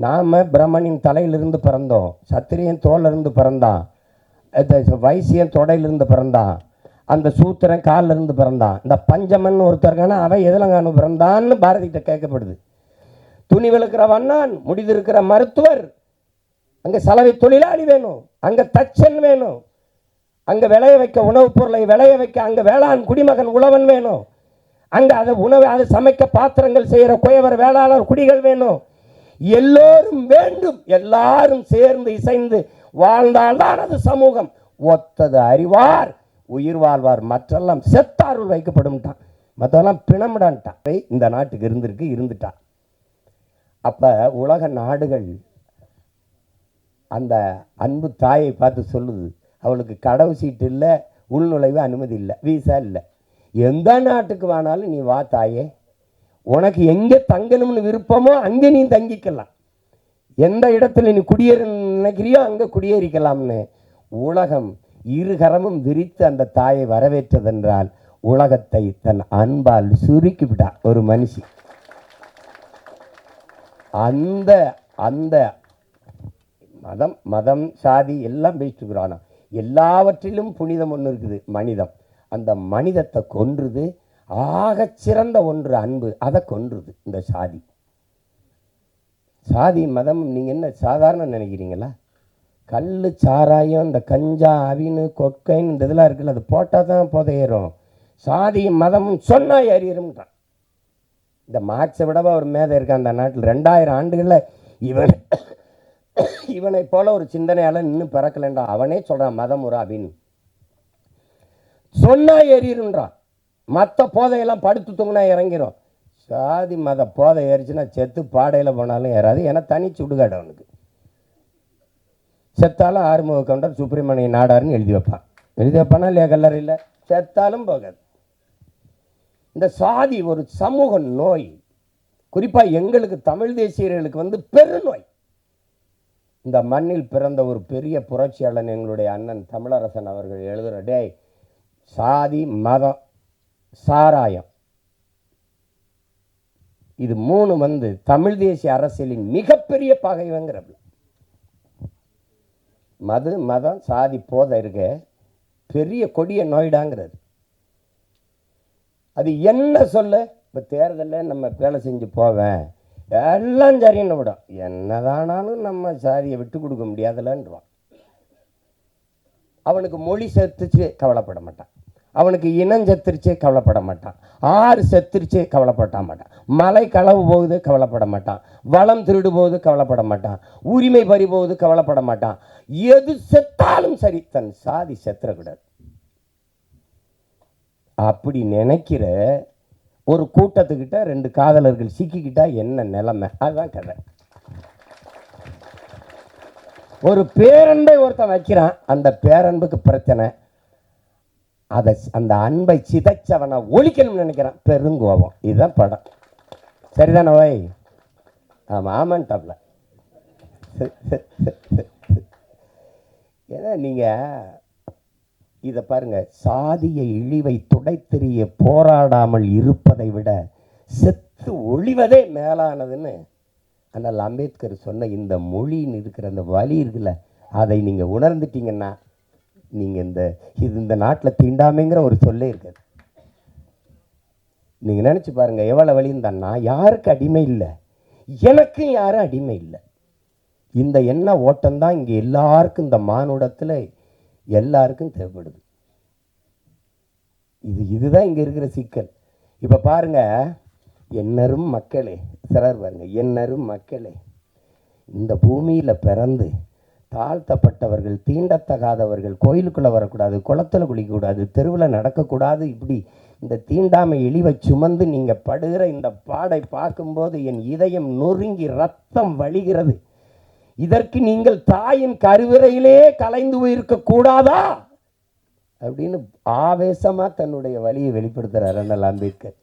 நாம் பிரம்மனின் தலையிலிருந்து பிறந்தோம் சத்திரியன் தோலிருந்து பிறந்தான் வைசியன் தொடையிலிருந்து பிறந்தான் அந்த சூத்திரன் கால்ல இருந்து பிறந்தான் இந்த பஞ்சமன் ஒருத்தருக்கான அவன் எதிலங்கானு பிறந்தான்னு பாரதிகிட்ட கேட்கப்படுது. துணி விழுக்கிற வண்ணான் முடிதிருக்கிற மருத்துவர் அங்கே சலவை தொழிலாளி வேணும் அங்கே தச்சன் வேணும் அங்கே விளைய வைக்க உணவுப் பொருளை விளைய வைக்க அங்கே வேளாண் குடிமகன் உழவன் வேணும் அங்கே அதை உணவு அதை சமைக்க பாத்திரங்கள் செய்கிற குயவர் வேளாளர் குடிகள் வேணும் எல்லோரும் வேண்டும். எல்லாரும் சேர்ந்து இசைந்து வாழ்ந்தால்தான் அது சமூகம். ஒத்தது அறிவார் உயிர் வாழ்வார் மற்றெல்லாம் செத்தாருள் வைக்கப்படும்ட்டான். மற்றெல்லாம் பிணமிடான்ட்டான். இந்த நாட்டுக்கு இருந்திருக்கு இருந்துட்டான். அப்போ உலக நாடுகள் அந்த அன்பு தாயை பார்த்து சொல்லுது. அவளுக்கு கடவு சீட்டு இல்லை உள்நுழைவு அனுமதி இல்லை வீசா இல்லை. எந்த நாட்டுக்கு வேணாலும் நீ வா தாயே. உனக்கு எங்கே தங்கணும்னு விருப்பமோ அங்கே நீ தங்கிக்கலாம். எந்த இடத்துல நீ குடியேற நினைக்கிறியோ அங்கே குடியேறிக்கலாம்னு உலகம் இருகரமும் விரித்து அந்த தாயை வரவேற்றதென்றால் உலகத்தை தன் அன்பால் சுருக்கிவிட்டா ஒரு மனுஷி. அந்த அந்த மதம் மதம் சாதி எல்லாம் பேசிட்டு இருக்கிறானா எல்லாவற்றிலும் புனிதம் ஒன்று இருக்குது மனிதம். அந்த மனிதத்தை கொன்றுது ஆகச் சிறந்த ஒன்று அன்பு அதை கொன்றுது இந்த சாதி. சாதி மதம் நீங்கள் என்ன சாதாரண நினைக்கிறீங்களா? கல் சாராயம் இந்த கஞ்சா அவினு கொக்கைன்னு இந்த இதெல்லாம் இருக்குல்ல அது போட்டால் தான் புதையிறோம். சாதி மதமும் சொன்னால் ஏறிடும்ன்றான் இந்த மார்க்ஸை விடவா ஒரு மேதை இருக்கான் அந்த நாட்டில்? ரெண்டாயிரம் ஆண்டுகளில் இவன் இவனை போல ஒரு சிந்தனையால் இன்னும் பிறக்கலண்டா அவனே சொல்கிறான் மதம் ஒரு அப்படின்னு சொன்னா எறியிருன்றான் மற்ற போதையெல்லாம் படுத்து தூங்கினா இறங்கிடும் சாதி மத போதை ஏறிச்சுன்னா செத்து பாடையில் போனாலும் ஏறாது. ஏன்னா தனி சுடுகாடு அவனுக்கு. செத்தாலும் ஆறுமுக கவுண்டர் சுப்பிரமணிய நாடார்னு எழுதி வைப்பான். எழுதி வைப்பானா இல்லையா கல்லறையில் செத்தாலும் போகாது. இந்த சாதி ஒரு சமூக நோய். குறிப்பாக எங்களுக்கு தமிழ் தேசியர்களுக்கு வந்து பெருநோய். இந்த மண்ணில் பிறந்த ஒரு பெரிய புரட்சியாளன் எங்களுடைய அண்ணன் தமிழரசன் அவர்கள் எழுதுகிற டே சாதி மதம் சாராயம். இது மூணு வந்து தமிழ் தேசிய அரசியலின் மிகப்பெரிய பகைவங்கிறப்ப மது மதம் சாதி போதை இருக்க பெரிய கொடிய நோய்டாங்கிறது. அது என்ன சொல்ல? இப்போ தேர்தலில் நம்ம வேலை செஞ்சு போவேன். எல்லாம் சரின்னு விடும். என்னதானாலும் நம்ம சாதியை விட்டு கொடுக்க முடியாதுலன்றான் அவனுக்கு மொழி செத்துச்சு கவலைப்பட மாட்டான். அவனுக்கு இனம் செத்துருச்சே கவலைப்பட மாட்டான். ஆறு செத்துருச்சே கவலைப்பட மாட்டான். மலை களவு போகுது கவலைப்பட மாட்டான். வளம் திருடு போகுது கவலைப்பட மாட்டான். உரிமை பறி போகுது கவலைப்பட மாட்டான். எது செத்தாலும் சரி தன் சாதி செத்துறக்கூடாது. அப்படி நினைக்கிற ஒரு கூட்டத்துக்கிட்ட ரெண்டு காதலர்கள் சிக்கிக்கிட்டா என்ன நிலைமை? அதுதான் கதை. ஒரு பேரன்பை ஒருத்தன் வைக்கிறான். அந்த பேரன்புக்கு பிரச்சனை. அதை அந்த அன்பை சிதைச்சவனை ஒழிக்கணும்னு நினைக்கிறான். பெருங்கோபம். இதுதான் படம். சரிதானே ஓய்? ஆமாம் ஆமான்ட்டாப்ல ஏன்னா நீங்கள் இதை பாருங்க. சாதிய இழிவை துடைத்தெறிய போராடாமல் இருப்பதை விட செத்து ஒழிவதே மேலானதுன்னு ஆனால் அம்பேத்கர் சொன்ன இந்த மொழின்னு இருக்கிற அந்த வழி இருக்குல்ல அதை நீங்கள் உணர்ந்துட்டீங்கன்னா நீங்கள் இந்த இது இந்த நாட்டில் தீண்டாமைங்கிற ஒரு சொல்லே இருக்காது. நீங்கள் நினச்சி பாருங்கள் எவ்வளோ வழியும் யாருக்கு அடிமை இல்லை? எனக்கும் யாரும் அடிமை இல்லை? இந்த எண்ண ஓட்டம்தான் இங்கே எல்லாருக்கும் இந்த மானுடத்தில் எல்லாருக்கும் தேவைப்படுது. இது இதுதான் இங்கே இருக்கிற சிக்கல். இப்போ பாருங்க என்னரும் மக்களே சிலர் பாருங்கள் என்னரும் மக்களே இந்த பூமியில் பிறந்து தாழ்த்தப்பட்டவர்கள் தீண்டத்தகாதவர்கள் கோயிலுக்குள்ளே வரக்கூடாது குளத்தில் குளிக்கக்கூடாது தெருவில் நடக்கக்கூடாது இப்படி இந்த தீண்டாமை இழிவை சுமந்து நீங்கள் படுகிற இந்த பாடை பார்க்கும்போது என் இதயம் நொறுங்கி ரத்தம் வழிகிறது. இதற்கு நீங்கள் தாயின் கருவிறையிலே கலைந்து போயிருக்க கூடாதா? அப்படின்னு ஆவேசமா தன்னுடைய வழியை வெளிப்படுத்துறார் அண்ணல் அம்பேத்கர்.